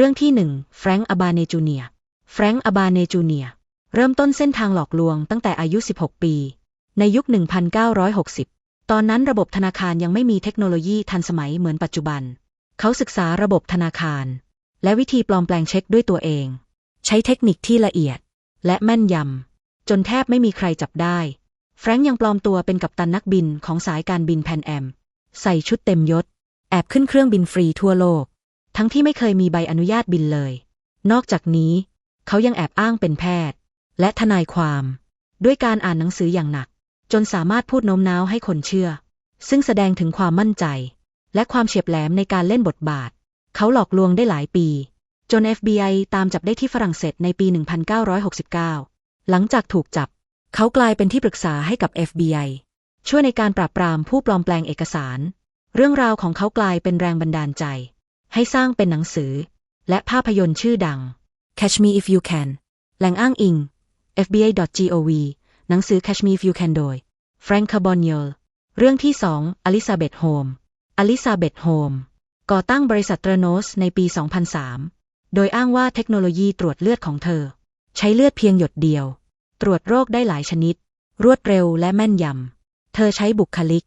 เรื่องที่หนึ่งแฟรงค์อบาเนจูเนียแฟรงค์อบาเนจูเนียเริ่มต้นเส้นทางหลอกลวงตั้งแต่อายุ 16 ปี ในยุค 1960 ตอนนั้นระบบธนาคารยังไม่มีเทคโนโลยีทันสมัยเหมือนปัจจุบัน เขาศึกษาระบบธนาคาร และวิธีปลอมแปลงเช็คด้วยตัวเอง ใช้เทคนิคที่ละเอียด และแม่นยำจนแทบไม่มีใครจับได้ แฟรงค์ยังปลอมตัวเป็นกัปตันนักบินของสายการบินแพนแอม ใส่ชุดเต็มยศ แอบขึ้นเครื่องบินฟรีทั่วโลก ทั้งที่ไม่เคยมีใบอนุญาตบินเลย นอกจากนี้ เขายังแอบอ้างเป็นแพทย์ และทนายความ ด้วยการอ่านหนังสืออย่างหนัก จนสามารถพูดโน้มน้าวให้คนเชื่อ ซึ่งแสดงถึงความมั่นใจ และความเฉียบแหลมในการเล่นบทบาท เขาหลอกลวงได้หลายปี จน FBI ตามจับได้ที่ฝรั่งเศสในปี 1969 หลังจากถูกจับ เขากลายเป็นที่ปรึกษาให้กับ FBI ช่วยในการปราบปรามผู้ปลอมแปลงเอกสาร เรื่องราวของเขากลายเป็นแรงบันดาลใจ ให้สร้างเป็นหนังสือ และภาพยนตร์ชื่อดัง Catch Me If You Can แหล่งอ้างอิง fbi.gov หนังสือ Catch Me If You Can โดย Frank Carbonier เรื่องที่สองอลิซาเบธโฮมอลิซาเบธโฮมก่อตั้งบริษัทตรโนสในปี 2003 โดยอ้างว่าเทคโนโลยีตรวจเลือดของเธอ ใช้เลือดเพียงหยดเดียว ตรวจโรคได้หลายชนิด รวดเร็วและแม่นยำ เธอใช้บุคลิก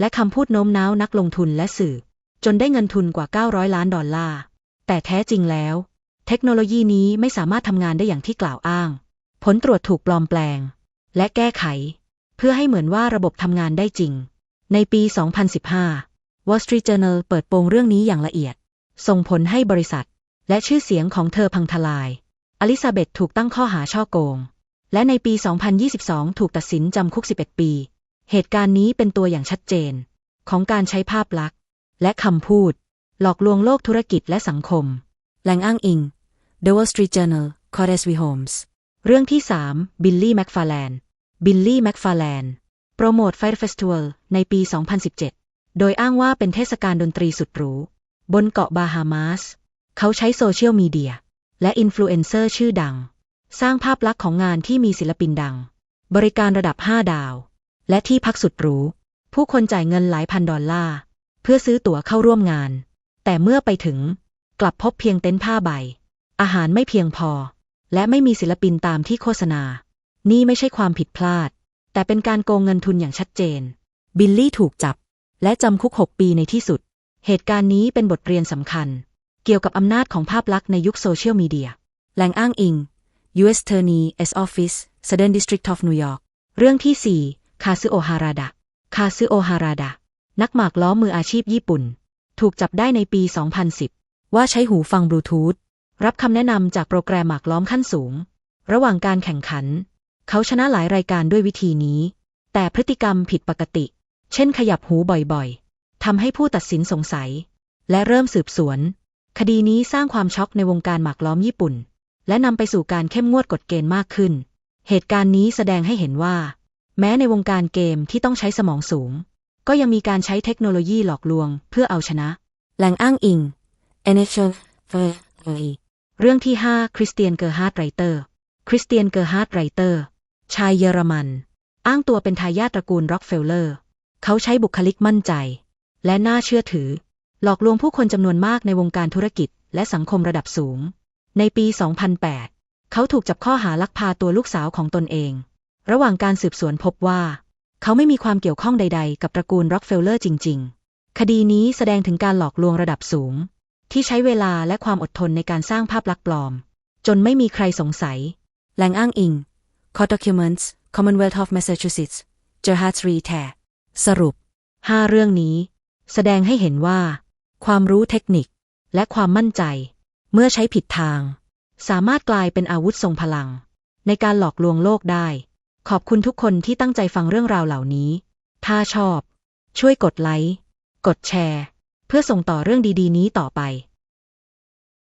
และคำพูดโน้มน้าวนักลงทุนและสื่อ จนได้เงินทุนกว่า 900 ล้านดอลลาร์ แต่แท้จริงแล้ว เทคโนโลยีนี้ไม่สามารถทำงานได้อย่างที่กล่าวอ้าง ผลตรวจถูกปลอมแปลง และแก้ไข เพื่อให้เหมือนว่าระบบทำงานได้จริง ในปี 2015 Wall Street Journal เปิดโปงเรื่องนี้อย่างละเอียด ส่งผลให้บริษัท และชื่อเสียงของเธอพังทลาย อลิซาเบธถูกตั้งข้อหาช่อโกง และในปี 2022 ถูกตัดสินจำคุก 11 ปี เหตุการณ์นี้เป็นตัวอย่างชัดเจน ของการใช้ภาพลักษณ์ และคำพูด หลอกลวงโลกธุรกิจและสังคม แหล่งอ้างอิง The Wall Street Journal c o r d e s w y Holmes เรื่องที่ 3 บิลลี่แม็กฟาแลนบิลลี่แม็กฟาแลนโปรโมท Fire Festival ในปี 2017 โดยอ้างว่าเป็นเทศกาลดนตรีสุดหรู บนเกาะบาฮามาส เขาใช้โซเชียลมีเดีย และอินฟลูเอนเซอร์ชื่อดัง สร้างภาพลักษณ์ของงานที่มีศิลปินดัง บริการระดับ 5 ดาว และที่พักสุดหรู ผู้คนจ่ายเงินหลายพันดอลลาร์ เพื่อซื้อตั๋วเข้าร่วมงาน แต่เมื่อไปถึง กลับพบเพียงเต็นท์ผ้าใบ อาหารไม่เพียงพอ และไม่มีศิลปินตามที่โฆษณา นี่ไม่ใช่ความผิดพลาด แต่เป็นการโกงเงินทุนอย่างชัดเจน บิลลี่ถูกจับ และจำคุก6ปีในที่สุด เหตุการณ์นี้เป็นบทเรียนสำคัญ เกี่ยวกับอำนาจของภาพลักษณ์ในยุคโซเชียลมีเดียแหล่งอ้างอิง U.S. Attorney S Office Southern District of New York เรื่องที่ 4 คาซึโอฮาราดะ คาซึโอฮาราดะ นักหมากล้อมืออาชีพญี่ปุ่น ถูกจับได้ในปี 2010 ว่าใช้หูฟังบลูทูธรับคำแนะนำจากโปรแกรมหมากล้อมขั้นสูง ระหว่างการแข่งขัน เขาชนะหลายรายการด้วยวิธีนี้ แต่พฤติกรรมผิดปกติ เช่นขยับหูบ่อยๆทำให้ผู้ตัดสินสงสัย และเริ่มสืบสวน คดีนี้สร้างความช็อกในวงการหมากล้อมญี่ปุ่น และนำไปสู่การเข้มงวดกฎเกณฑ์มากขึ้น เหตุการณ์นี้แสดงให้เห็นว่า แม้ในวงการเกมที่ต้องใช้สมองสูง ก็ยังมีการใช้เทคโนโลยีหลอกลวงเพื่อเอาชนะ แหล่งอ้างอิง NHL เรื่องที่ 5 คริสเตียนเกอร์ฮาร์ดไรเตอร์ คริสเตียนเกอร์ฮาร์ดไรเตอร์ ชายเยอรมัน อ้างตัวเป็นทายาทตระกูลร็อกเฟลเลอร์ เขาใช้บุคลิกมั่นใจ และน่าเชื่อถือ หลอกลวงผู้คนจำนวนมากในวงการธุรกิจและสังคมระดับสูง ในปี 2008 เขาถูกจับข้อหาลักพาตัวลูกสาวของตนเอง ระหว่างการสืบสวนพบว่า เขาไม่มีความเกี่ยวข้องใด ๆ กับตระกูลร็อกเฟลเลอร์จริง ๆ คดีนี้แสดงถึงการหลอกลวงระดับสูง ที่ใช้เวลาและความอดทนในการสร้างภาพลักษณ์ปลอม จนไม่มีใครสงสัย แหล่งอ้างอิง Court Documents Commonwealth of Massachusetts Gerhard r e t a สรุป 5 เรื่องนี้ แสดงให้เห็นว่า ความรู้เทคนิค และความมั่นใจ เมื่อใช้ผิดทาง สามารถกลายเป็นอาวุธทรงพลัง ในการหลอกลวงโลกได้ ขอบคุณทุกคนที่ตั้งใจฟังเรื่องราวเหล่านี้ ถ้าชอบ ช่วยกดไลค์ กดแชร์ เพื่อส่งต่อเรื่องดีๆ นี้ต่อไป